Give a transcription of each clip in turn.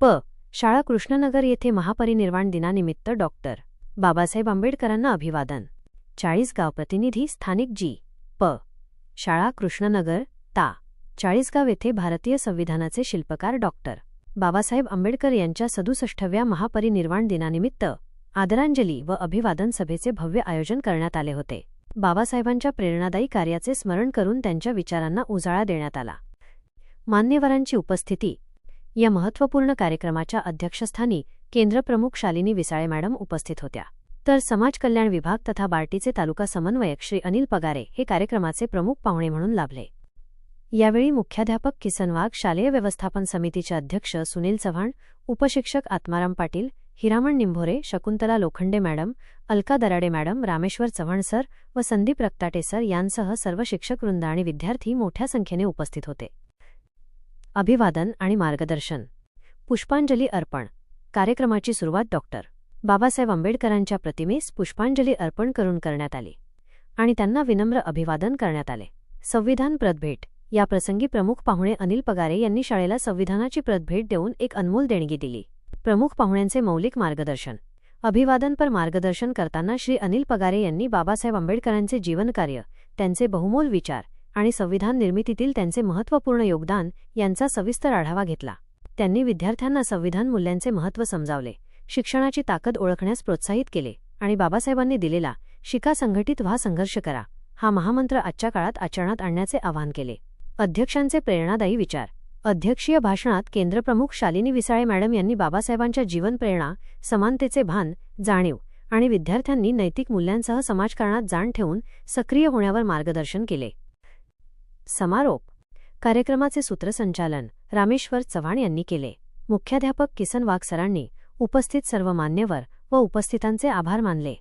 प. शाळा कृष्णनगर येथे महापरिनिर्वाण दिनानिमित्त डॉक्टर बाबासाहेब आंबेडकरांना अभिवादन. चाळीसगाव प्रतिनिधी स्थानिक जी. प. शाळा कृष्णनगर ता. चाळीसगाव येथे भारतीय संविधानाचे शिल्पकार डॉक्टर बाबासाहेब आंबेडकर यांच्या सदुसष्टव्या महापरिनिर्वाण दिनानिमित्त आदरांजली व अभिवादन सभेचे भव्य आयोजन करण्यात आले होते. बाबासाहेबांच्या प्रेरणादायी कार्याचे स्मरण करून त्यांच्या विचारांना उजाळा देण्यात आला. मान्यवरांची उपस्थिती या महत्त्वपूर्ण कार्यक्रमाच्या अध्यक्षस्थानी केंद्रप्रमुख शालिनी विसाळे मॅडम उपस्थित होत्या. तर समाज कल्याण विभाग तथा बार्टीचे तालुका समन्वयक श्री अनिल पगारे हे कार्यक्रमाचे प्रमुख पाहुणे म्हणून लाभले. यावेळी मुख्याध्यापक किसन वाघ शालेय व्यवस्थापन समितीचे अध्यक्ष Sunil Chavan उपशिक्षक Atmaram Patil Hiraman Nimbhore Shakuntala Lokhande madam Alka Darade madam Rameshwar Chavan sir व संदीप रक्ताटे सर यांसह सर्व शिक्षकवृंद आणि विद्यार्थी मोठ्या संख्येने उपस्थित होते. अभिवादन आणि मार्गदर्शन. पुष्पांजली अर्पण. कार्यक्रमाची सुरुवात डॉक्टर बाबासाहेब आंबेडकरांच्या प्रतिमेस पुष्पांजली अर्पण करून करण्यात आली आणि त्यांना विनम्र अभिवादन करण्यात आले. संविधान प्रतभेट. या प्रसंगी प्रमुख पाहुणे अनिल पगारे यांनी शाळेला संविधानाची प्रतभेट देऊन एक अनमोल देणगी दिली. प्रमुख पाहुण्यांचे मौलिक मार्गदर्शन. अभिवादनपर मार्गदर्शन करताना श्री अनिल पगारे यांनी बाबासाहेब आंबेडकरांचे जीवनकार्य त्यांचे बहुमोल विचार आणि संविधान निर्मितीतील त्यांचे महत्त्वपूर्ण योगदान यांचा सविस्तर आढावा घेतला. त्यांनी विद्यार्थ्यांना संविधान मूल्यांचे महत्त्व समजावले शिक्षणाची ताकद ओळखण्यास प्रोत्साहित केले आणि बाबासाहेबांनी दिलेला शिका संघटित व्हा संघर्ष करा हा महामंत्र आजच्या काळात आचरणात आणण्याचे आवाहन केले. अध्यक्षांचे प्रेरणादायी विचार. अध्यक्षीय भाषणात केंद्रप्रमुख शालिनी विसाळे मॅडम यांनी बाबासाहेबांच्या जीवनप्रेरणा समानतेचे भान जाणीव आणि विद्यार्थ्यांनी नैतिक मूल्यांसह समाजकारणात जाण ठेवून सक्रिय होण्यावर मार्गदर्शन केले. समारोप. कार्यक्रमाचे सूत्रसंचालन रामेश्वर चव्हाण यांनी केले. मुख्याध्यापक किसन वाघ सरांनी उपस्थित सर्व मान्यवर व उपस्थितांचे आभार मानले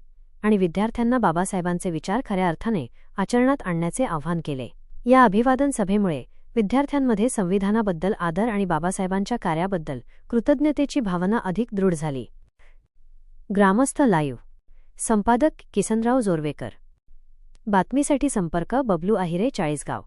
आणि विद्यार्थ्यांना बाबासाहेबांचे विचार खऱ्या अर्थाने आचरणात आणण्याचे आवाहन केले. या अभिवादन सभेमुळे विद्यार्थ्यांमध्ये संविधानाबद्दल आदर आणि बाबासाहेबांच्या कार्याबद्दल कृतज्ञतेची भावना अधिक दृढ झाली. ग्रामस्थ लाईव्ह. संपादक किसनराव जोरवेकर. बातमीसाठी संपर्क बबलू आहिरे चाळीसगाव.